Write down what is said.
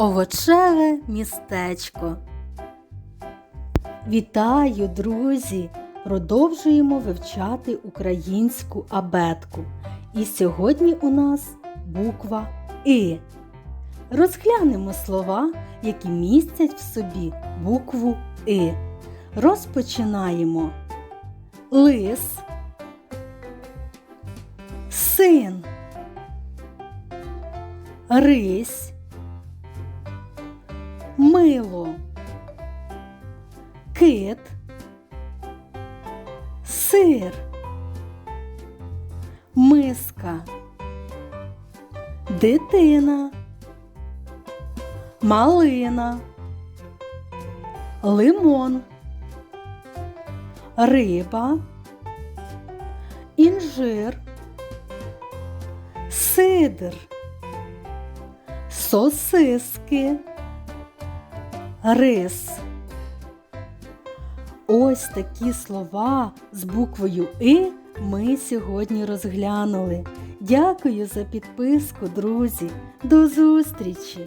Овочеве містечко. Вітаю, друзі! Продовжуємо вивчати українську абетку. І сьогодні у нас буква И. Розглянемо слова, які містять в собі букву И. Розпочинаємо. Лис, син, рись, мило, кит, сир, миска, дитина, малина, лимон, риба, інжир, сидр, сосиски, рис. Ось такі слова з буквою И ми сьогодні розглянули. Дякую за підписку, друзі. До зустрічі!